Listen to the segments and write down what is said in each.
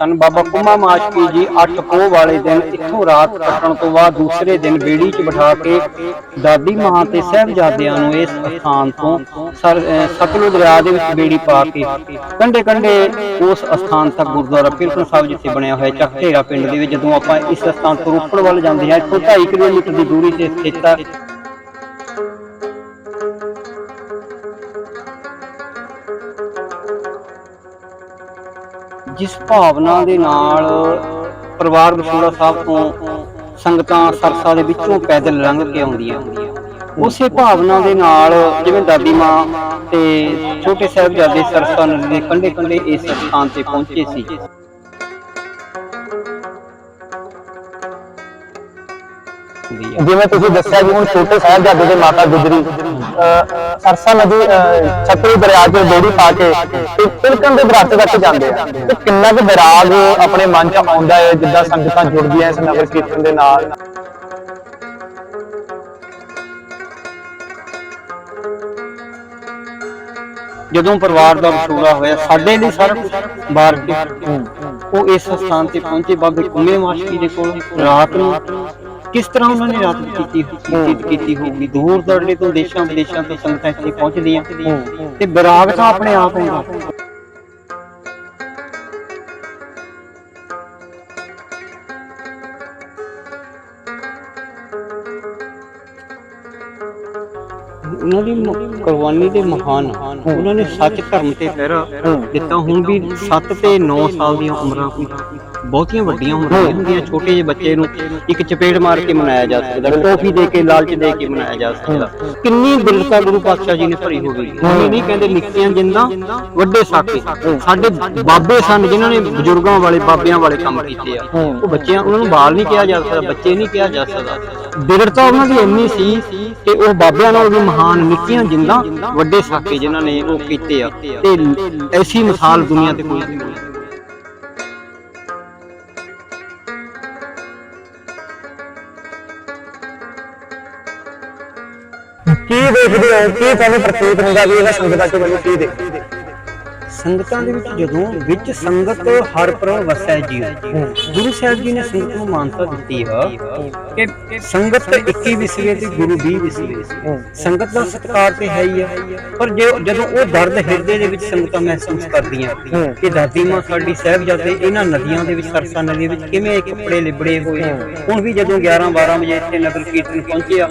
ਸਨ। ਬਾਬਾ ਕੁੰਮਾ ਮਾਸ਼ਕੀ ਜੀ 8 ਪੋਹ ਵਾਲੇ ਦਿਨ ਇੱਥੋਂ ਰਾਤ ਕੱਟਣ ਤੋਂ ਬਾਅਦ ਦੂਸਰੇ ਦਿਨ ਬੇੜੀ 'ਚ ਬਿਠਾ ਕੇ ਦਾਦੀ ਮਾਂ ਤੇ ਸਾਹਿਬਜ਼ਾਦਿਆਂ ਨੂੰ ਇਸ ਸਥਾਨ ਤੋਂ ਸਰ- ਸਤਲੁਜ ਦਰਿਆ ਦੇ ਵਿੱਚ ਬੇੜੀ ਪਾ ਕੇ ਕੰਢੇ ਕੰਢੇ ਉਸ ਸਥਾਨ ਤੱਕ ਗੁਰਦੁਆਰਾ ਪਿਰਕਨ ਸਾਹਿਬ ਜਿੱਥੇ ਬਣਿਆ ਹੋਇਆ ਚੱਕੇਰਾ ਪਿੰਡ ਦੇ ਵਿੱਚ, ਜਦੋਂ ਆਪਾਂ ਇਸ ਸਥਾਨ ਤੋਂ ਰੋਪੜ ਵੱਲ ਜਾਂਦੇ ਹਾਂ, ਇੱਥੋਂ 2.5 ਕਿਲੋਮੀਟਰ ਦੀ ਦੂਰੀ ਤੇ ਸਥਿਤ ਜਿਸ ਭਾਵਨਾ ਦੇ ਨਾਲ ਪਰਿਵਾਰ ਵਿਛੋੜਾ ਸਾਹਿਬ ਤੋਂ ਸੰਗਤਾਂ ਸਰਸਾ ਦੇ ਵਿੱਚੋਂ ਪੈਦਲ ਲੰਘ ਕੇ ਆਉਂਦੀਆਂ। ਉਸੇ ਭਾਵਨਾ ਦੇ ਨਾਲ ਜਿਵੇਂ ਦਾਦੀ ਮਾਂ ਤੇ ਛੋਟੇ ਸਾਹਿਬਜ਼ਾਦੇ ਸਰਸਾ ਨਦੀ ਦੇ ਕੰਢੇ ਕੰਢੇ ਇਸ ਸਥਾਨ ਤੇ ਪਹੁੰਚੇ ਸੀ। ਜਿਵੇਂ ਤੁਸੀਂ ਦੱਸਿਆ ਜੀ ਹੁਣ ਛੋਟੇ ਸਾਹਿਬਜ਼ਾਦੇ ਦੇ ਮਾਤਾ ਗੁਜਰੀ ਸਰਸਾ ਨਦੀ ਸਤਲੁਜ ਦਰਿਆ 'ਚ ਬੇੜੀ ਪਾ ਕੇ ਤੇ ਤਿਲਕਣ ਦੇ ਦਰਖਤ ਤੱਕ ਜਾਂਦੇ ਆ। ਤੇ ਕਿੰਨਾ ਕੁ ਵਿਰਾਗ ਆਪਣੇ ਮਨ 'ਚ ਆਉਂਦਾ ਹੈ ਜਿੱਦਾਂ ਸੰਗਤਾਂ ਜੁੜਦੀਆਂ ਇਸ ਨਗਰ ਕੀਰਤਨ ਦੇ ਨਾਲ? ਜਦੋਂ ਪਰਿਵਾਰ ਦਾ ਵਿਛੋੜਾ ਹੋਇਆ ਸਾਡੇ ਲਈ ਸਾਰਾ ਕੇ ਉਹ ਇਸ ਸਥਾਨ ਤੇ ਪਹੁੰਚੇ ਬਾਬੇ ਕੁੰਮੇ ਮਾਸ਼ਕੀ ਦੇ ਕੋਲ ਰਾਤ ਨੂੰ ਕਿਸ ਤਰ੍ਹਾਂ ਉਹਨਾਂ ਨੇ ਰਾਤ ਕੀਤੀ ਕੀਤੀ ਕੀਤੀ ਹੋਊਗੀ? ਦੂਰ ਦਰੜੇ ਤੋਂ ਦੇਸ਼ਾਂ ਵਿਦੇਸ਼ਾਂ ਤੋਂ ਸੰਗਤਾਂ ਇੱਥੇ ਪਹੁੰਚਦੀਆਂ। ਤੇ ਵਿਰਾਗ ਤਾਂ ਆਪਣੇ ਆਪ ਹੁੰਦਾ। ਉਹਨਾਂ ਦੀ ਕੁਰਬਾਨੀ ਦੇ ਮਹਾਨ ਉਹਨਾਂ ਨੇ ਸੱਚ ਧਰਮ ਤੇ ਪਹਿਰਾ ਦਿੱਤਾ। ਹੁਣ ਵੀ 7 ਤੇ 9 ਸਾਲ ਦੀਆਂ ਉਮਰਾਂ ਬਹੁਤੀਆਂ ਵੱਡੀਆਂ ਉਮਰਾਂ ਨਹੀਂ ਹੁੰਦੀਆਂ ਛੋਟੇ ਜਿਹੇ ਬੱਚੇ ਨੂੰ ਇੱਕ ਚਪੇੜ ਮਾਰ ਕੇ ਮਨਾਇਆ ਜਾ ਸਕਦਾ ਟੋਫੀ ਦੇ ਕੇ ਲਾਲਚ ਦੇ ਕੇ ਮਨਾਇਆ ਜਾ ਸਕਦਾ। ਕਿੰਨੀ ਦਿਲਤਾ ਗੁਰੂ ਪਾਤਸ਼ਾਹ ਜੀ ਨੇ ਭਰੀ ਇਹ ਨਹੀਂ ਕਹਿੰਦੇ ਨਿੱਕੀਆਂ ਜਿੰਦਾਂ ਵੱਡੇ ਸਾਕੇ। ਸਾਡੇ ਬਾਬੇ ਸਨ ਜਿਨ੍ਹਾਂ ਨੇ ਬਜ਼ੁਰਗਾਂ ਵਾਲੇ ਬਾਬਿਆਂ ਵਾਲੇ ਕੰਮ ਕੀਤੇ ਆ। ਉਹ ਬੱਚਿਆਂ ਉਹਨਾਂ ਨੂੰ ਬਾਲ ਨਹੀਂ ਕਿਹਾ ਜਾ ਸਕਦਾ ਬੱਚੇ ਨਹੀਂ ਕਿਹਾ ਜਾ ਸਕਦਾ। ਦਿਲਤਾ ਉਹਨਾਂ ਦੀ ਇੰਨੀ ਸੀ ਕਿ ਉਹ ਬਾਬਿਆਂ ਨਾਲ ਵੀ ਮਹਾਨ ਨਿੱਕੀਆਂ ਜਿੰਦਾਂ ਵੱਡੇ ਸਾਕੇ ਜਿਨ੍ਹਾਂ ਨੇ ਉਹ ਕੀਤੇ ਆ। ਤੇ ਐਸੀ ਮਿਸਾਲ ਦੁਨੀਆ ਤੇ ਕੋਈ ਨਹੀਂ। ਕੀ ਦੇਖਦੇ ਹੋ? ਕੀ ਤੁਹਾਨੂੰ ਪ੍ਰਤੀਤ ਹੁੰਦਾ ਵੀ ਇਹਨਾਂ ਸੰਗਤਾਂ 'ਚ ਮੈਨੂੰ ਕੀ ਦੇਖਦੇ ਸੰਗਤਾਂ ਦੇ ਵਿੱਚ ਜਦੋਂ ਵਿੱਚ ਸੰਗਤ ਹਰ ਪ੍ਰਭ ਵਸੈ ਜੀਉ ਗੁਰੂ ਸਾਹਿਬ ਜੀ ਨੇ ਸੰਗਤ ਨੂੰ ਮਾਨਤਾ ਦਿੱਤੀ ਹੈ ਕਿ ਸੰਗਤ 21 ਵਿਸਵੇ ਤੇ ਗੁਰੂ 20 ਵਿਸਵੇ ਸੰਗਤ ਦਾ ਸਤਿਕਾਰ ਤੇ ਹੈ ਹੀ ਹੈ ਪਰ ਜੇ ਜਦੋਂ ਉਹ ਦਰਦ ਹਿਰਦੇ ਦੇ ਵਿੱਚ ਸੰਗਤਾਂ ਮਹਿਸੂਸ ਕਰਦੀਆਂ ਕਿ ਦਾਦੀ ਮਾਂ ਸਾਡੀ ਸਾਹਿਬਜ਼ਾਦੇ ਇਹਨਾਂ ਨਦੀਆਂ ਦੇ ਵਿੱਚ ਸਰਸਾ ਨਦੀ ਵਿੱਚ ਕਿਵੇਂ ਕੱਪੜੇ ਲਿਬੜੇ ਹੋਏ। ਹੁਣ ਵੀ ਜਦੋਂ 11 12 ਵਜੇ ਇੱਥੇ ਨਗਰ ਕੀਰਤਨ ਪਹੁੰਚਿਆ,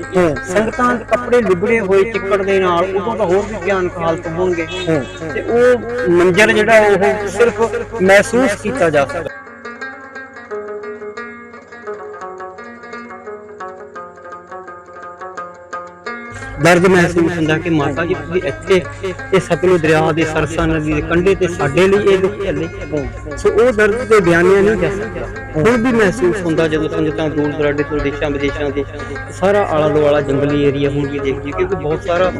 ਸੰਗਤਾਂ ਦੇ ਕੱਪੜੇ ਲਿਬੜੇ ਹੋਏ ਚਿੱਕੜ ਦੇ ਨਾਲ, ਉਦੋਂ ਤਾਂ ਹੋਰ ਵੀ ਭਿਆਨਕ ਹਾਲਤ ਹੋਣਗੇ। ਤੇ ਉਹ ਮੰਜ਼ਰ ਜਿਹੜਾ ਉਹ ਸਿਰਫ ਮਹਿਸੂਸ ਕੀਤਾ ਜਾ ਸਕਦਾ। ਦਰਦ ਮਹਿਸੂਸ ਹੁੰਦਾ ਕਿ ਮਾਤਾ ਜੀ, ਤੁਸੀਂ ਇੱਥੇ ਇਹ ਸਤਲੁਜ ਦਰਿਆ ਦੇ ਸਰਸਾ ਨਦੀ ਦੇ ਕੰਢੇ ਤੇ ਸਾਡੇ ਲਈ ਇਹ ਦੁੱਖ ਝੱਲੇ ਸੋ ਉਹ ਦਰਦ ਦੇ ਬਿਆਨਿਆ ਨਹੀਂ ਜਾ ਸਕਦਾ ਹੁਣ ਵੀ ਮਹਿਸੂਸ ਹੁੰਦਾ ਜਦੋਂ ਸੰਗਤਾਂ ਦੂਰ ਦਰਾਡੇ ਤੋਂ ਦੇਸ਼ਾਂ ਵਿਦੇਸ਼ਾਂ ਦੇ ਸਾਰਾ ਆਲਾ ਦੁਆਲਾ ਜੰਗਲੀ ਏਰੀਆ ਹੁਣ ਵੀ ਦੇਖਦੀ ਕਿਉਂਕਿ ਬਹੁਤ ਸਾਰਾ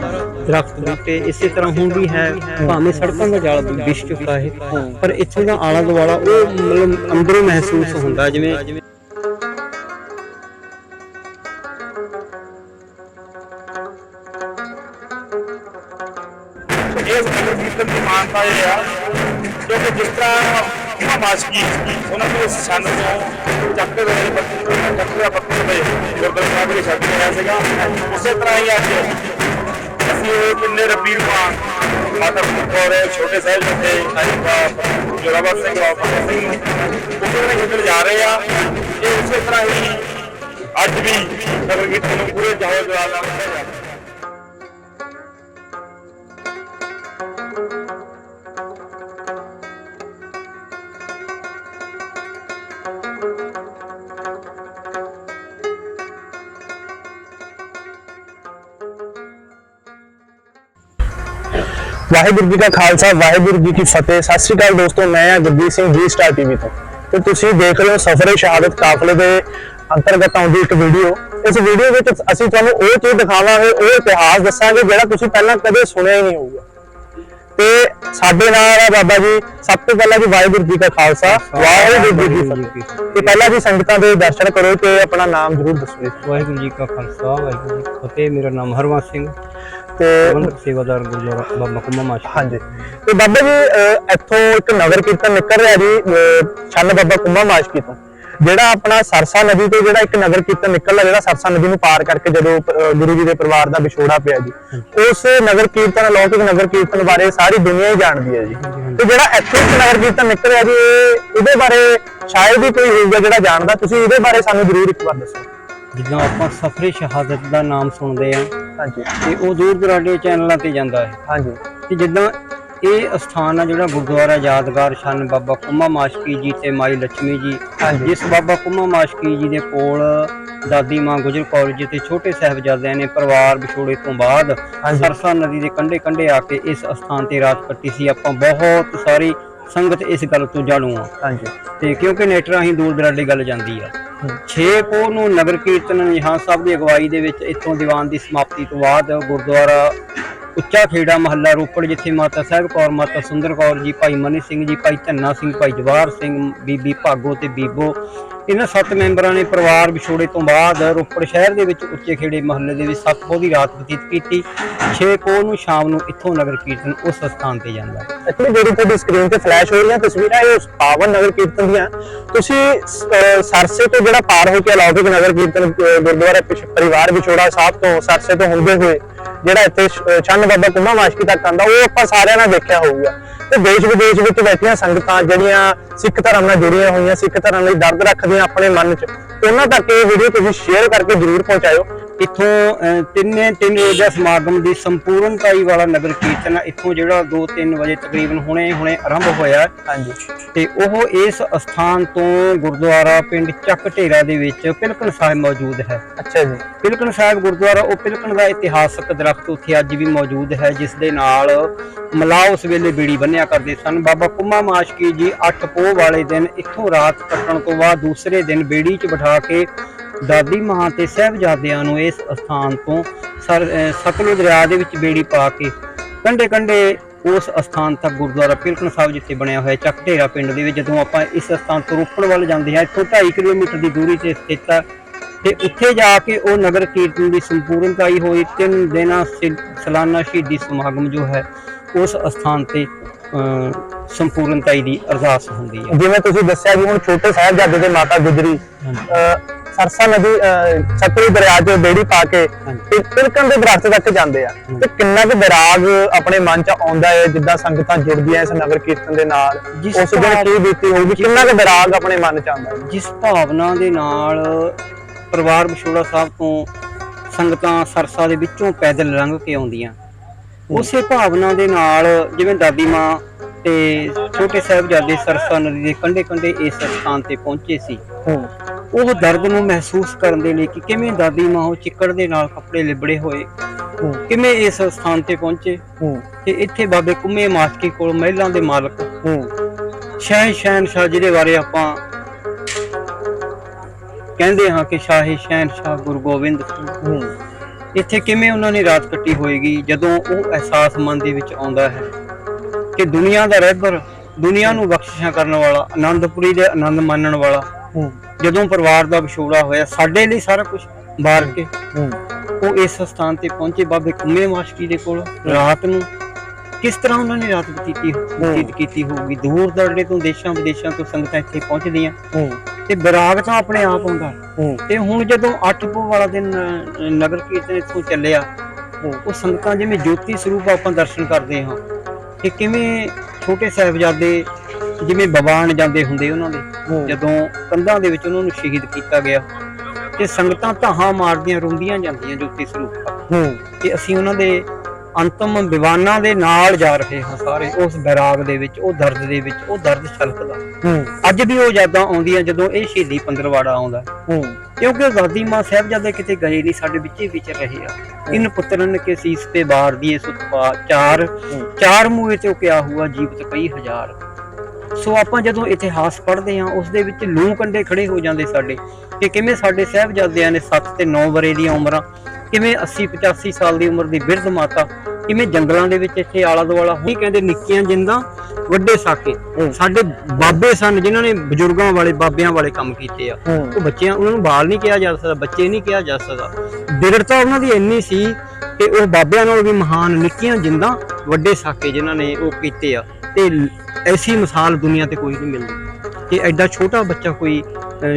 ਦਰਖਤ ਬੂਟੇ ਇਸੇ ਤਰ੍ਹਾਂ ਹੁਣ ਵੀ ਹੈ, ਭਾਵੇਂ ਸੜਕਾਂ ਦਾ ਜਾਲ ਵਿਛ ਚੁੱਕਾ ਹੈ, ਪਰ ਇੱਥੇ ਦਾ ਆਲਾ ਦੁਆਲਾ ਉਹ ਮਤਲਬ ਅੰਦਰੋਂ ਮਹਿਸੂਸ ਹੁੰਦਾ, ਜਿਵੇਂ ਉਹਨਾਂ ਮਾਸ਼ਕੀ, ਉਹਨਾਂ ਨੂੰ ਸੰਨ ਤੋਂ ਚੱਕਰ ਦੇ ਚੱਕਰ ਦਾ ਦੇ ਗੁਰਦੁਆਰਾ ਸਾਹਿਬ ਦੇ ਛੱਡ ਰਿਹਾ ਸੀਗਾ। ਉਸੇ ਤਰ੍ਹਾਂ ਹੀ ਅੱਜ ਅਸੀਂ ਇਹ ਕਿੰਨੇ ਰੱਬੀ ਰੂਪਾਂ, ਮਾਤਾ ਕੌਰ ਛੋਟੇ ਸਾਹਿਬ ਜੱਥੇ ਸਾਹਿਬ ਜੋਰਾਵਰ ਸਿੰਘ ਬਾਬਾ ਸਿੰਘ, ਉਸੇ ਤਰ੍ਹਾਂ ਖੇਡਣ ਜਾ ਰਹੇ ਆ। ਇਹ ਉਸੇ ਤਰ੍ਹਾਂ ਹੀ ਅੱਜ ਵੀ ਨਗਰ ਕੀਰਤਨ ਨੂੰ ਪੂਰੇ ਜਾਹੋ ਜਲਾਲ ਨਾਲ ਕੀਤਾ ਵਾਹਿਗੁਰੂ ਜੀ ਕਾ ਖਾਲਸਾ, ਵਾਹਿਗੁਰੂ ਜੀ ਕੀ ਫਤਿਹ। ਸਤਿ ਸ਼੍ਰੀ ਅਕਾਲ ਦੋਸਤੋ, ਮੈਂ ਹਾਂ ਗੁਰਦੀਪ ਸਿੰਘ, ਜੀ ਸਟਾਰ ਟੀਵੀ ਤੋਂ। ਤੇ ਤੁਸੀਂ ਦੇਖ ਰਹੇ ਹੋ ਸਫਰੇ ਸ਼ਹਾਦਤ ਕਾਫਲੇ ਦੇ ਅੰਤਰਗਤ ਆਉਂਦੀ ਇੱਕ ਵੀਡੀਓ। ਇਸ ਵੀਡੀਓ ਵਿੱਚ ਅਸੀਂ ਤੁਹਾਨੂੰ ਉਹ ਚੀਜ਼ ਦਿਖਾਵਾਂਗੇ, ਉਹ ਇਤਿਹਾਸ ਦੱਸਾਂਗੇ, ਜਿਹੜਾ ਤੁਸੀਂ ਪਹਿਲਾਂ ਕਦੇ ਸੁਣਿਆ ਹੀ ਨਹੀਂ ਹੋਊਗਾ। ਤੇ ਸਾਡੇ ਨਾਲ ਹੈ ਬਾਬਾ ਜੀ, ਸਭ ਤੋਂ ਪਹਿਲਾਂ ਜੀ ਵਾਹਿਗੁਰੂ ਜੀ ਕਾ ਖਾਲਸਾ, ਵਾਹਿਗੁਰੂ ਜੀ ਕੀ ਫਤਿਹ। ਤੇ ਪਹਿਲਾਂ ਜੀ ਸੰਗਤਾਂ ਦੇ ਦਰਸ਼ਨ ਕਰੋ ਤੇ ਆਪਣਾ ਨਾਮ ਜ਼ਰੂਰ ਦੱਸੋ। ਵਾਹਿਗੁਰੂ ਜੀ ਕਾ ਖਾਲਸਾ, ਵਾਹਿਗੁਰੂ ਜੀ ਕੀ ਫਤਿਹ। ਮੇਰਾ ਨਾਮ ਹਰਵੰਸ ਸਿੰਘ। ਤੇ ਪ੍ਰਬੰਧਕ ਸੇਵਾਦਾਰ ਗੁਰਦੁਆਰਾ ਬਾਬਾ ਕੁੰਮਾ ਮਾਸ਼ ਹਾਂਜੀ। ਤੇ ਬਾਬਾ ਜੀ ਅਹ, ਇੱਥੋਂ ਇੱਕ ਨਗਰ ਕੀਰਤਨ ਨਿਕਲ ਰਿਹਾ ਜੀ ਅਹ, ਛੰਨ ਬਾਬਾ ਕੁੰਭਾ ਮਾਸ਼ਕੀ ਤੋਂ। ਜਿਹੜਾ ਆਪਣਾ ਸਰਸਾ ਨਦੀ ਤੋਂ ਜਿਹੜਾ ਇੱਕ ਨਗਰ ਕੀਰਤਨ ਨਿਕਲਦਾ ਜਿਹੜਾ ਸਰਸਾ ਨਦੀ ਨੂੰ ਪਾਰ ਕਰਕੇ ਜਦੋਂ ਅਹ, ਗੁਰੂ ਜੀ ਦੇ ਪਰਿਵਾਰ ਦਾ ਵਿਛੋੜਾ ਪਿਆ ਜੀ ਉਸ ਨਗਰ ਕੀਰਤਨ ਅਲੌਕਿਕ ਨਗਰ ਕੀਰਤਨ ਬਾਰੇ ਸਾਰੀ ਦੁਨੀਆ ਹੀ ਜਾਣਦੀ ਹੈ ਜੀ। ਤੇ ਜਿਹੜਾ ਇੱਥੇ ਇੱਕ ਨਗਰ ਕੀਰਤਨ ਨਿਕਲ ਰਿਹਾ ਜੀ ਇਹ- ਇਹਦੇ ਬਾਰੇ ਸ਼ਾਇਦ ਹੀ ਕੋਈ ਹੋਊਗਾ ਜਿਹੜਾ ਜਾਣਦਾ ਤੁਸੀਂ ਇਹਦੇ ਬਾਰੇ ਸਾਨੂੰ ਜ਼ਰੂਰ ਇੱਕ ਵਾਰ ਦੱਸੋ। ਜਿੱਦਾਂ ਆਪਾਂ ਸਫਰੇ ਸ਼ਹਾਦਤ ਦਾ ਨਾਮ ਸੁਣਦੇ ਆ ਹਾਂਜੀ ਤੇ ਉਹ ਦੂਰ ਦਰਾਡੇ ਚੈਨਲਾਂ ਤੇ ਜਾਂਦਾ ਹੈ ਹਾਂਜੀ ਕਿ ਜਿੱਦਾਂ ਇਹ ਅਸਥਾਨ ਆ ਜਿਹੜਾ ਗੁਰਦੁਆਰਾ ਯਾਦਗਾਰ ਛੰਨ ਬਾਬਾ ਕੁੰਮਾ ਮਾਸ਼ਕੀ ਜੀ ਤੇ ਮਾਈ ਲక్ష్ਮੀ ਜੀ। ਜਿਸ ਬਾਬਾ ਕੁੰਮਾ ਮਾਸ਼ਕੀ ਜੀ ਦੇ ਕੋਲ ਦਾਦੀ ਮਾਂ ਗੁਜਰ ਕੌਰ ਜੀ ਤੇ ਛੋਟੇ ਸਾਹਿਬਜ਼ਾਦਿਆਂ ਨੇ ਪਰਿਵਾਰ ਵਿਛੋੜੇ ਤੋਂ ਬਾਅਦ। ਸਰਸਾ ਨਦੀ ਦੇ ਕੰਢੇ ਕੰਢੇ ਆ ਕੇ ਇਸ ਅਸਥਾਨ ਤੇ ਰਾਤ ਕੱਟੀ ਸੀ ਆਪਾਂ ਬਹੁਤ ਸਾਰੀ ਸੰਗਤ ਇਸ ਗੱਲ ਤੋਂ ਜਾਣੂ ਆ। ਹਾਂਜੀ। ਤੇ ਕਿਉਂਕਿ ਨੈਟ ਰਾਹੀਂ ਦੂਰ ਦਰਾਡੇ ਗੱਲ ਜਾਂਦੀ ਆ। 6 ਪੋਹ ਨੂੰ ਨਗਰ ਕੀਰਤਨ ਨਿਹਾਨ ਸਾਹਿਬ ਦੀ ਅਗਵਾਈ ਦੇ ਵਿੱਚ ਇੱਥੋਂ ਦੀਵਾਨ ਦੀ ਸਮਾਪਤੀ ਤੋਂ ਬਾਅਦ ਗੁਰਦੁਆਰਾ ਉੱਚਾ ਖੇੜਾ ਮਹੱਲਾ ਰੋਪੜ ਜਿੱਥੇ ਮਾਤਾ ਸਾਹਿਬ ਕੌਰ ਮਾਤਾ ਸੁੰਦਰ ਕੌਰ ਜੀ ਭਾਈ ਮਨੀ ਸਿੰਘ ਜੀ ਭਾਈ ਧੰਨਾ ਸਿੰਘ ਭਾਈ ਜਵਾਹਰ ਸਿੰਘ ਬੀਬੀ ਭਾਗੋ ਤੇ ਬੀਬੋ ਇਹਨਾਂ ਸੱਤ ਮੈਂਬਰਾਂ ਨੇ ਪਰਿਵਾਰ ਵਿਛੋੜੇ ਤੋਂ ਬਾਅਦ ਰੋਪੜ ਸ਼ਹਿਰ ਦੇ ਵਿੱਚ ਉੱਚੇ ਖੇੜੇ ਮਹੱਲੇ ਦੇ ਵਿੱਚ ਸੱਤ ਪੋਹ ਦੀ ਰਾਤ ਬਤੀਤ ਕੀਤੀ। 6 ਪੋਹ ਨੂੰ ਸ਼ਾਮ ਨੂੰ ਇੱਥੋਂ ਨਗਰ ਕੀਰਤਨ ਉਸ ਸਥਾਨ ਤੇ ਜਾਂਦਾ। ਐਕਚੁਅਲੀ ਜਿਹੜੀ ਤੁਹਾਡੀ ਸਕਰੀਨ ਤੇ ਫਲੈਸ਼ ਹੋ ਰਹੀਆਂ ਤਸਵੀਰਾਂ ਇਹ ਉਸ ਪਾਵਨ ਨਗਰ ਕੀਰਤਨ ਦੀਆਂ। ਤੁਸੀਂ ਅਹ, ਸਰਸੇ ਤੋਂ ਜਿਹੜਾ ਪਾਰ ਹੋ ਕੇ ਅਲੌਕਿਕ ਨਗਰ ਕੀਰਤਨ ਗੁਰਦੁਆਰਾ ਪਰਿਵਾਰ ਵਿਛੋੜਾ ਸਾਹਿਬ ਤੋਂ ਸਰਸੇ ਤੋਂ ਹੁੰਦੇ ਹੋਏ ਜਿਹੜਾ ਇੱਥੇ ਸ਼- ਬਾਬਾ ਕੁੰਮਾ ਮਾਸ਼ਕੀ ਤੱਕ ਆਂਦਾ ਉਹ ਆਪਾਂ ਸਾਰਿਆਂ ਨੇ ਦੇਖਿਆ ਹੋਊਗਾ। ਤੇ ਦੇਸ਼ ਵਿਦੇਸ਼ ਵਿੱਚ ਬੈਠੀਆਂ ਸੰਗਤਾਂ ਜਿਹੜੀਆਂ ਸਿੱਖ ਧਰਮ ਨਾਲ ਜੁੜੀਆਂ ਹੋਈਆਂ, ਸਿੱਖ ਧਰਮ ਲਈ ਦਰਦ ਰੱਖਦੀਆਂ ਆਪਣੇ ਮਨ 'ਚ, ਉਹਨਾਂ ਤੱਕ ਇਹ ਵੀਡੀਓ ਤੁਸੀਂ ਸ਼ੇਅਰ ਕਰਕੇ ਜਰੂਰ ਪਹੁੰਚਾਇਓ। ਇੱਥੋਂ ਤਿੰਨੇ ਤਿੰਨ ਰੋਜ਼ਾ ਸਮਾਗਮ ਦੀ ਸੰਪੂਰਨਤਾਈ ਵਾਲਾ ਨਗਰ ਕੀਰਤਨ। ਇੱਥੋਂ ਜਿਹੜਾ 2-3 ਵਜੇ ਤਕਰੀਬਨ ਹੁਣੇ ਹੁਣੇ ਆਰੰਭ ਹੋਇਆ। ਹਾਂਜੀ। ਤੇ ਉਹ ਇਸ ਅਸਥਾਨ ਤੋਂ ਗੁਰਦੁਆਰਾ ਪਿੰਡ ਚੱਕ ਢੇਰਾ ਦੇ ਵਿੱਚ ਪਿਲਕਣ ਸਾਹਿਬ ਮੌਜੂਦ ਹੈ। ਅੱਛਾ ਜੀ। ਪਿਲਕਣ ਸਾਹਿਬ ਗੁਰਦੁਆਰਾ ਉਹ ਪਿਲਕਣ ਦਾ ਇਤਿਹਾਸਕ ਦਰਖਤ ਉੱਥੇ ਅੱਜ ਵੀ ਮੌਜੂਦ ਹੈ ਜਿਸ ਦੇ ਨਾਲ ਮਲਾ ਉਸ ਵੇਲੇ ਬੀੜੀ ਬੰਨਿਆ ਕਰਦੇ ਸਨ। ਬਾਬਾ ਕੁੰਮਾ ਮਾਸ਼ਕੀ ਜੀ 8 ਪੋਹ ਵਾਲੇ ਦਿਨ ਇੱਥੋਂ ਰਾਤ ਕੱਟਣ ਤੋਂ ਬਾਅਦ ਦੂਸਰੇ ਦਿਨ ਬੀੜੀ 'ਚ ਬਿਠਾ ਕੇ ਦਾਦੀ ਮਾਂ ਤੇ ਸਹਿਬਜ਼ਾਦਿਆਂ ਨੂੰ ਇਸ ਅਸਥਾਨ ਤੋਂ ਸਤਲੁਜ ਦਰਿਆ ਦੇ ਵਿੱਚ ਬੇੜੀ ਪਾ ਕੇ ਕੰਢੇ ਕੰਢੇ ਉਸ ਅਸਥਾਨ ਤੱਕ ਗੁਰਦੁਆਰਾ ਪਿਲਕਣ ਸਾਹਿਬ ਜਿੱਥੇ ਬਣਿਆ ਹੋਇਆ ਚੱਕ ਢੇਰਾ ਪਿੰਡ ਦੇ ਵਿੱਚ ਜਦੋਂ ਆਪਾਂ ਇਸ ਅਸਥਾਨ ਤੋਂ ਰੋਪੜ ਵੱਲ ਜਾਂਦੇ ਹਾਂ ਇੱਥੋਂ 2.5 ਕਿਲੋਮੀਟਰ ਦੀ ਦੂਰੀ ਤੇ ਸਥਿਤ ਹੈ ਤੇ ਉੱਥੇ ਜਾ ਕੇ ਉਹ ਨਗਰ ਕੀਰਤਨ ਦੀ ਸੰਪੂਰਨਤਾਈ ਹੋਈ। ਤਿੰਨ ਦਿਨਾਂ ਸਾਲਾਨਾ ਸ਼ਹੀਦੀ ਸਮਾਗਮ ਜੋ ਹੈ ਉਸ ਅਸਥਾਨ ਤੇ ਸੰਪੂਰਨਤਾਈ ਦੀ ਅਰਦਾਸ ਹੁੰਦੀ ਹੈ ਜਿਵੇਂ ਤੁਸੀਂ ਦੱਸਿਆ ਵੀ ਹੁਣ ਛੋਟੇ ਸਾਹਿਬਜ਼ਾਦੇ ਦੇ ਮਾਤਾ ਗੁਜਰੀ ਸਰਸਾ ਨਦੀ ਸਤਲੁਜ ਦਰਿਆ 'ਚ ਬੇੜੀ ਪਾ ਕੇ ਤੇ ਤਿਲਕਣ ਦੇ ਦਰਖਤ ਤੱਕ ਜਾਂਦੇ ਆ। ਤੇ ਕਿੰਨਾ ਕੁ ਵਿਰਾਗ ਆਪਣੇ ਮਨ 'ਚ ਆਉਂਦਾ ਹੈ ਜਿੱਦਾਂ ਸੰਗਤਾਂ ਜੁੜਦੀਆਂ ਇਸ ਨਗਰ ਕੀਰਤਨ ਦੇ ਨਾਲ? ਉਸ ਦਿਨ ਕੀ ਬੀਤੀ ਹੋਊਗੀ ਕਿੰਨਾ ਕੁ ਵਿਰਾਗ ਆਪਣੇ ਮਨ 'ਚ ਆਉਂਦਾ ਜਿਸ ਭਾਵਨਾ ਦੇ ਨਾਲ ਪਰਿਵਾਰ ਵਿਛੋੜਾ ਸਾਹਿਬ ਤੋਂ ਸੰਗਤਾਂ ਸਰਸਾ ਦੇ ਵਿੱਚੋਂ ਪੈਦਲ ਲੰਘ ਕੇ ਆਉਂਦੀਆਂ। ਉਸੇ ਭਾਵਨਾ ਦੇ ਨਾਲ ਜਿਵੇਂ ਦਾਦੀ ਮਾਂ ਤੇ ਛੋਟੇ ਸਾਹਿਬਜ਼ਾਦੇ ਸਰਸਾ ਨਦੀ ਦੇ ਕੰਢੇ ਕੰਢੇ ਇਸ ਸਥਾਨ ਤੇ ਪਹੁੰਚੇ ਸੀ। ਉਹ ਦਰਦ ਨੂੰ ਮਹਿਸੂਸ ਕਰਨ ਦੇ ਲਈ ਕਿ ਕਿਵੇਂ ਦਾਦੀ ਮਾਂ ਉਹ ਚਿੱਕੜ ਦੇ ਨਾਲ ਕੱਪੜੇ ਲਿਬੜੇ ਹੋਏ ਕਿਵੇਂ ਇਸ ਸਥਾਨ ਤੇ ਪਹੁੰਚੇ ਤੇ ਇੱਥੇ ਬਾਬੇ ਕੁੰਮੇ ਮਾਸਕੀ ਕੋਲ ਮਹਿਲਾਂ ਦੇ ਮਾਲਕ ਹੂੰ। ਸ਼ਹਿ ਸ਼ਹਿਨਸ਼ਾਹ ਜਿਹਦੇ ਬਾਰੇ ਆਪਾਂ ਕਹਿੰਦੇ ਹਾਂ ਕਿ ਸ਼ਾਹੀ ਸ਼ਹਿਨਸ਼ਾਹ ਗੁਰੂ ਗੋਬਿੰਦ ਸਿੰਘ। ਹੂੰ। ਇੱਥੇ ਕਿਵੇਂ ਉਹਨਾਂ ਨੇ ਰਾਤ ਕੱਟੀ ਹੋਏਗੀ ਜਦੋਂ ਉਹ ਅਹਿਸਾਸ ਮਨ ਦੇ ਵਿੱਚ ਆਉਂਦਾ ਹੈ ਕਿ ਦੁਨੀਆ ਦਾ ਰਹਿਬਰ ਦੁਨੀਆ ਨੂੰ ਬਖਸ਼ਿਸ਼ਾਂ ਕਰਨ ਵਾਲਾ ਆਨੰਦਪੁਰੀ ਦੇ ਆਨੰਦ ਮਾਣਨ ਵਾਲਾ ਹੂੰ। ਜਦੋਂ ਪਰਿਵਾਰ ਦਾ ਵਿਛੋੜਾ ਹੋਇਆ ਸਾਡੇ ਲਈ ਸਾਰਾ ਕੁਝ ਬਾਰ ਕੇ। ਉਹ ਇਸ ਸਥਾਨ ਤੇ ਪਹੁੰਚੇ ਬਾਬੇ ਕੁੰਮੇ ਮਾਸ਼ਕੀ ਦੇ ਕੋਲ ਰਾਤ ਨੂੰ। ਕਿਸ ਤਰ੍ਹਾਂ ਉਹਨਾਂ ਨੇ ਰਾਤ ਬਤੀਤੀ ਬਤੀਤ ਕੀਤੀ ਹੋਊਗੀ? ਦੂਰ ਦਰੜੇ ਤੋਂ ਦੇਸ਼ਾਂ ਵਿਦੇਸ਼ਾਂ ਤੋਂ ਸੰਗਤਾਂ ਇੱਥੇ ਪਹੁੰਚਦੀਆਂ। ਤੇ ਵਿਰਾਗ ਤਾਂ ਆਪਣੇ ਆਪ ਆਉਂਦਾ। ਹੂੰ। ਤੇ ਹੁਣ ਜਦੋਂ 8 ਪੋ ਵਾਲਾ ਦਿਨ ਨਗਰ ਕੀਰਤਨ ਇੱਥੋਂ ਚੱਲਿਆ। ਉਹ ਸੰਗਤਾਂ ਜਿਵੇਂ ਜੋਤੀ ਸਰੂਪ ਆਪਾਂ ਦਰਸ਼ਨ ਕਰਦੇ ਹਾਂ। ਕਿ ਕਿਵੇਂ ਛੋਟੇ ਸਾਹਿਬਜ਼ਾਦੇ ਜਿਵੇਂ ਬਵਾਨ ਜਾਂਦੇ ਹੁੰਦੇ ਉਹਨਾਂ ਦੇ। ਜਦੋਂ ਕੰਧਾਂ ਦੇ ਵਿੱਚ ਉਹਨਾਂ ਨੂੰ ਸ਼ਹੀਦ ਕੀਤਾ ਗਿਆ ਤੇ ਸੰਗਤਾਂ ਧਾਹਾਂ ਮਾਰਦੀਆਂ ਰੋਂਦੀਆਂ ਜਾਂਦੀਆਂ ਜੋਤੀ ਸਰੂਪ ਹੂੰ। ਕਿ ਅਸੀਂ ਉਹਨਾਂ ਦੇ ਅੰਤਮ ਵਿਵਾਨਾਂ ਦੇ ਨਾਲ ਜਾ ਰਹੇ ਹਾਂ ਸਾਰੇ ਉਸ ਵਿਰਾਗ ਦੇ ਵਿੱਚ ਉਹ ਦਰਦ ਦੇ ਵਿੱਚ ਉਹ ਦਰਦ ਛਲਕਦਾ। ਹੂੰ। ਅੱਜ ਵੀ ਉਹ ਯਾਦਾਂ ਆਉਂਦੀਆਂ ਜਦੋਂ ਇਹ ਸ਼ਹੀਦੀ ਪੰਦਰਵਾੜਾ ਆਉਂਦਾ। ਹੂੰ। ਕਿਉਂਕਿ ਉਹ ਦਾਦੀ ਮਾਂ ਸਾਹਿਬਜ਼ਾਦੇ ਕਿਤੇ ਗਏ ਨਹੀਂ ਸਾਡੇ ਵਿੱਚ ਹੀ ਵਿਚ ਰਹੇ ਆ। ਇਨ ਪੁੱਤਰਨ ਕੇ ਸੀਸ ਤੇ ਬਾਰ ਦੀਏ ਸੁਤਪਾ ਚਾਰ। ਚਾਰ ਮੂਹੇ ਤੇ ਕਿਆ ਹੁਆ ਜੀਵਤ ਕਈ ਹਜ਼ਾਰ। ਸੋ ਆਪਾਂ ਜਦੋਂ ਇਤਿਹਾਸ ਪੜ੍ਹਦੇ ਹਾਂ ਉਸ ਦੇ ਵਿੱਚ ਲੂੰ ਕੰਡੇ ਖੜੇ ਹੋ ਜਾਂਦੇ ਸਾਡੇ ਕਿ ਕਿਵੇਂ ਸਾਡੇ ਸਾਹਿਬਜ਼ਾਦਿਆਂ ਨੇ 7 ਤੇ 9 ਵਰੇ ਦੀਆਂ ਉਮਰਾਂ ਕਿਵੇਂ 80 85 ਸਾਲ ਦੀ ਉਮਰ ਦੀ ਬਿਰਧ ਮਾਤਾ ਕਿਵੇਂ ਜੰਗਲਾਂ ਦੇ ਵਿੱਚ ਇੱਥੇ ਆਲਾ ਦੁਆਲਾ ਹੀ ਕਹਿੰਦੇ ਨਿੱਕੀਆਂ ਜਿੰਦਾਂ ਵੱਡੇ ਸਾਕੇ। ਸਾਡੇ ਬਾਬੇ ਸਨ ਜਿਨ੍ਹਾਂ ਨੇ ਬਜ਼ੁਰਗਾਂ ਵਾਲੇ ਬਾਬਿਆਂ ਵਾਲੇ ਕੰਮ ਕੀਤੇ ਆ। ਉਹ ਬੱਚਿਆਂ ਉਹਨਾਂ ਨੂੰ ਬਾਲ ਨਹੀਂ ਕਿਹਾ ਜਾ ਸਕਦਾ ਬੱਚੇ ਨਹੀਂ ਕਿਹਾ ਜਾ ਸਕਦਾ। ਦਿਰੜਤਾ ਉਹਨਾਂ ਦੀ ਇੰਨੀ ਸੀ ਤੇ ਉਹ ਬਾਬਿਆਂ ਨਾਲ ਵੀ ਮਹਾਨ ਨਿੱਕੀਆਂ ਜਿੰਦਾਂ ਵੱਡੇ ਸਾਕੇ ਜਿਨ੍ਹਾਂ ਨੇ ਉਹ ਕੀਤੇ ਆ। ਤੇ ਐਸੀ ਮਿਸਾਲ ਦੁਨੀਆ ਤੇ ਕੋਈ ਨਹੀਂ ਮਿਲਦੀ ਕਿ ਐਡਾ ਛੋਟਾ ਬੱਚਾ ਕੋਈ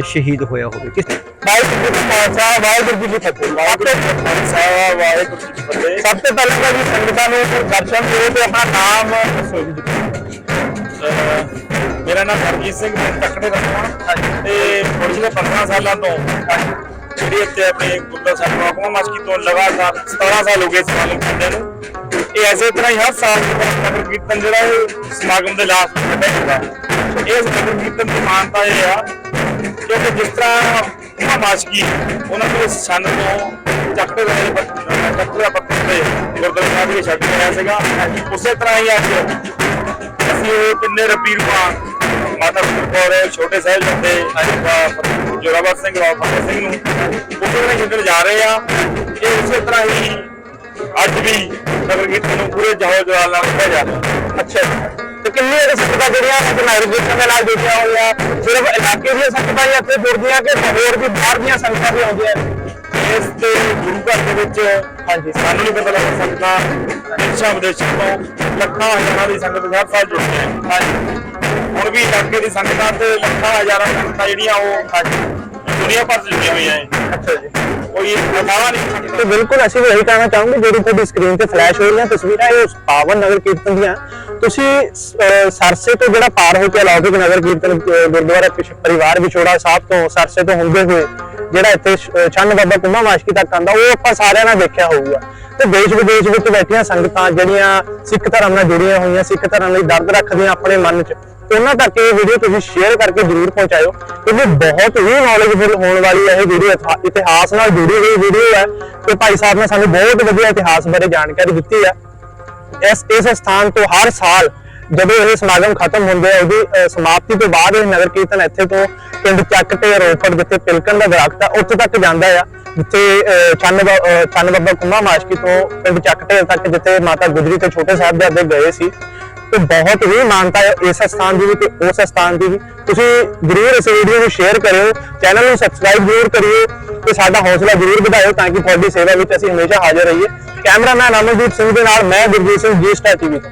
ਸ਼ਹੀਦ ਹੋਇਆ ਹੋਵੇ। ਕਿਸ ਵਾਹਿਗੁਰੂ ਜੀ ਕਾ ਖਾਲਸਾ ਵਾਹਿਗੁਰੂ ਜੀ ਕੀ ਫਤਿਹ। ਵਾਹਿਗੁਰੂ ਜੀ ਕਾ ਖਾਲਸਾ ਵਾਹਿਗੁਰੂ ਜੀ ਕੀ ਫਤਿਹ। ਸਭ ਤੋਂ ਪਹਿਲਾਂ ਤਾਂ ਜੀ ਸੰਗਤਾਂ ਨੂੰ ਦਰਸ਼ਨ ਦਿਓ ਤੇ ਆਪਣਾ ਨਾਮ ਦੱਸੋ ਜੀ। ਅਹ ਮੇਰਾ ਨਾਮ ਹਰਜੀਤ ਸਿੰਘ ਪਿੰਡ ਤੱਕੜੇ ਰੱਖਣਾ ਤੇ ਪਿਛਲੇ 15 ਸਾਲਾਂ ਤੋਂ ਜਿਹੜੀ ਇੱਥੇ ਆਪਣੇ ਗੁਰਦੁਆਰਾ ਸਾਹਿਬ ਮਸਕੀ ਤੋਂ ਲਗਾਤਾਰ 17 ਸਾਲ ਹੋ ਗਏ ਸਮਾਗਮ ਕਰਦੇ ਨੂੰ। ਇਹ ਐਸੇ ਤਰ੍ਹਾਂ ਹੀ ਹਰ ਸਾਲ ਨਗਰ ਕੀਰਤਨ ਜਿਹੜਾ ਇਹ ਸਮਾਗਮ ਦੇ ਲਾਸਟ ਨੂੰ ਕੱਢਿਆ ਜਾਂਦਾ ਇਸ ਨਗਰ ਕੀਰਤਨ ਦੀ ਮਾਨਤਾ ਇਹ ਆ ਕਿਉਂਕਿ ਜਿਸ ਤਰ੍ਹਾਂ ਮਾਸ਼ਕੀ ਉਹਨਾਂ ਨੂੰ ਸੰਨ ਤੋਂ ਚੱਕਦੇ ਰਹੇ ਚੱਕਦੇ ਪੱਤਰ ਤੇ ਗੁਰਦੁਆਰਾ ਸਾਹਿਬ ਦੇ ਛੱਡ ਕੇ ਆਇਆ ਸੀਗਾ। ਉਸੇ ਤਰ੍ਹਾਂ ਹੀ ਅੱਜ ਅਸੀਂ ਉਹ ਤਿੰਨੇ ਰੱਬੀ ਰੂਪਾਂ ਮਾਤਾ ਗੁਰਕੌਰ ਛੋਟੇ ਸਾਹਿਬ ਅੱਜ ਜੋਰਾਵਰ ਸਿੰਘ ਰਾਓ ਫਤਿਹ ਸਿੰਘ ਨੂੰ ਉਸੇ ਉਹਨਾਂ ਛੱਡਣ ਜਾ ਰਹੇ ਆ। ਇਹ ਉਸੇ ਤਰ੍ਹਾਂ ਹੀ ਅੱਜ ਵੀ ਨਗਰ ਕੀਰਤਨ ਨੂੰ ਪੂਰੇ ਜਾਹੋ ਜਲਾਲ ਨਾਲ ਕੀਤਾ ਜਾ ਰਿਹਾ। ਅੱਛਾ। ਤੇ ਕਿੰਨੀਆਂ ਕੁ ਸੰਗਤਾਂ ਜਿਹੜੀਆਂ ਨਗਰ ਕੀਰਤਨ ਦੇ ਨਾਲ ਜੁੜੀਆਂ ਹੋਈਆਂ? ਸਿਰਫ ਇਲਾਕੇ ਦੀਆਂ ਸੰਗਤਾਂ ਹੀ ਇੱਥੇ ਜੁੜਦੀਆਂ ਕਿ ਹੋਰ ਵੀ ਬਾਹਰ ਦੀਆਂ ਸੰਗਤਾਂ ਵੀ ਆਉਂਦੀਆਂ? ਇਸ ਤੇ ਗੁਰੂ ਘਰ ਦੇ ਵਿੱਚ ਹਾਂਜੀ। ਸਾਨੂੰ ਨਹੀਂ ਪਤਾ ਲੱਗ ਸਕਦਾ ਦੇਸ਼ਾਂ ਵਿਦੇਸ਼ਾਂ ਤੋਂ ਲੱਖਾਂ ਹਜ਼ਾਰਾਂ ਦੀ ਸੰਗਤ ਹਰ ਸਾਲ ਜੁੜਦੀ ਹੈ ਹਾਂਜੀ। ਹੁਣ ਵੀ ਇਲਾਕੇ ਦੀ ਸੰਗਤਾਂ ਤੇ ਲੱਖਾਂ ਹਜ਼ਾਰਾਂ ਸੰਗਤਾਂ ਜਿਹੜੀਆਂ ਉਹ ਹਾਂਜੀ। ਦੁਨੀਆ ਭਰ 'ਚ ਜੁੜੀਆਂ ਹੋਈਆਂ ਹੈ ਅੱਛਾ ਜੀ। ਕੋਈ ਅਥਾਹ ਨਹੀਂ। ਤੇ ਬਿਲਕੁਲ ਅਸੀਂ ਵੀ ਇਹੀ ਕਹਿਣਾ ਚਾਹਾਂਗੇ ਜਿਹੜੀ ਤੁਹਾਡੀ ਸਕਰੀਨ ਤੇ ਫਲੈਸ਼ ਹੋ ਰਹੀਆਂ ਤਸਵੀਰਾਂ ਇਹ ਉਸ ਪਾਵਨ ਨਗਰ ਕੀਰਤਨ ਦੀਆਂ। ਤੁਸੀਂ ਅਹ, ਸਰਸੇ ਤੋਂ ਜਿਹੜਾ ਪਾਰ ਹੋ ਕੇ ਅਲੌਕਿਕ ਨਗਰ ਕੀਰਤਨ ਅਹ, ਗੁਰਦੁਆਰਾ ਪਿਛ- ਪਰਿਵਾਰ ਵਿਛੋੜਾ ਸਾਹਿਬ ਤੋਂ ਸਰਸੇ ਤੋਂ ਹੁੰਦੇ ਹੋਏ ਜਿਹੜਾ ਇੱਥੇ ਸ਼- ਅਹ, ਚੰਨ ਬਾਬਾ ਕੁੰਮਾ ਮਾਸ਼ਕੀ ਤੱਕ ਆਂਦਾ ਉਹ ਆਪਾਂ ਸਾਰਿਆਂ ਨੇ ਦੇਖਿਆ ਹੋਊਗਾ। ਤੇ ਦੇਸ਼ ਵਿਦੇਸ਼ ਵਿੱਚ ਬੈਠੀਆਂ ਸੰਗਤਾਂ ਜਿਹੜੀਆਂ ਸਿੱਖ ਧਰਮ ਨਾਲ ਜੁੜੀਆਂ ਹੋਈਆਂ ਸਿੱਖ ਧਰਮ ਲਈ ਦਰਦ ਰੱਖਦੀਆਂ ਆਪਣੇ ਮਨ 'ਚ ਉਹਨਾਂ ਤੱਕ ਇਹ ਵੀਡੀਓ ਤੁਸੀਂ ਸ਼ੇਅਰ ਕਰਕੇ ਜ਼ਰੂਰ ਪਹੁੰਚਾਇਓ ਕਿਉਂਕਿ ਬਹੁਤ ਹੀ ਨੌਲੇਜਫੁਲ ਹੋਣ ਵਾਲੀ ਹੈ ਇਹ ਵੀਡੀਓ ਇਤਿਹਾਸ ਨਾਲ ਜੁੜੀ ਹੋਈ ਵੀਡੀਓ ਹੈ ਤੇ ਭਾਈ ਸਾਹਿਬ ਨੇ ਸਾਨੂੰ ਬਹੁਤ ਵਧੀਆ ਇਤਿਹਾਸ ਬਾਰੇ ਜਾਣਕਾਰੀ ਦਿੱਤੀ ਹੈ। ਇਸ ਇਸ ਸਥਾਨ ਤੋਂ ਹਰ ਸਾਲ ਜਦੋਂ ਇਹ ਸਮਾਗਮ ਖਤਮ ਹੁੰਦੇ ਆ ਉਹਦੀ ਸਮਾਪਤੀ ਤੋਂ ਬਾਅਦ ਇਹ ਨਗਰ ਕੀਰਤਨ ਇੱਥੇ ਤੋਂ ਪਿੰਡ ਚੱਕ ਤੇ ਰੋਪੜ ਜਿੱਥੇ ਪਿਲਕਣ ਦਾ ਦਰਖਤ ਆ ਉੱਥੇ ਤੱਕ ਜਾਂਦਾ ਆ ਜਿੱਥੇ ਅਹ, ਚੰਨ ਬਾ- ਚੰਨ ਬਾਬਾ ਕੁੰਮਾ ਮਾਸ਼ਕੀ ਤੋਂ ਪਿੰਡ ਚੱਕ ਤੇ ਤੱਕ ਜਿੱਥੇ ਮਾਤਾ ਗੁਜਰੀ ਤੇ ਛੋਟੇ ਸਾਹਿਬ ਸਾਹਿਬਜ਼ਾਦੇ ਗਏ ਸੀ। ਤੇ ਬਹੁਤ ਹੀ ਮਾਨਤਾ ਹੈ ਇਸ ਸਥਾਨ ਦੀ ਵੀ ਤੇ ਉਸ ਸਥਾਨ ਦੀ ਵੀ। ਤੁਸੀਂ ਜਰੂਰ ਇਸ ਵੀਡੀਓ ਨੂੰ ਸ਼ੇਅਰ ਕਰਿਓ ਚੈਨਲ ਨੂੰ ਸਬਸਕ੍ਰਾਈਬ ਜਰੂਰ ਕਰਿਓ ਤੇ ਸਾਡਾ ਹੌਸਲਾ ਜਰੂਰ ਵਧਾਇਓ ਤਾਂ ਕਿ ਤੁਹਾਡੀ ਸੇਵਾ ਵਿੱਚ ਅਸੀਂ ਹਮੇਸ਼ਾ ਹਾਜ਼ਰ ਰਹੀਏ। ਕੈਮਰਾਮੈਨ ਅਮਨਦੀਪ ਸਿੰਘ ਦੇ ਨਾਲ ਮੈਂ ਗੁਰਜੀਤ ਸਿੰਘ ਜੀ ਸਟਾਰ ਟੀਵੀ ਤੋਂ।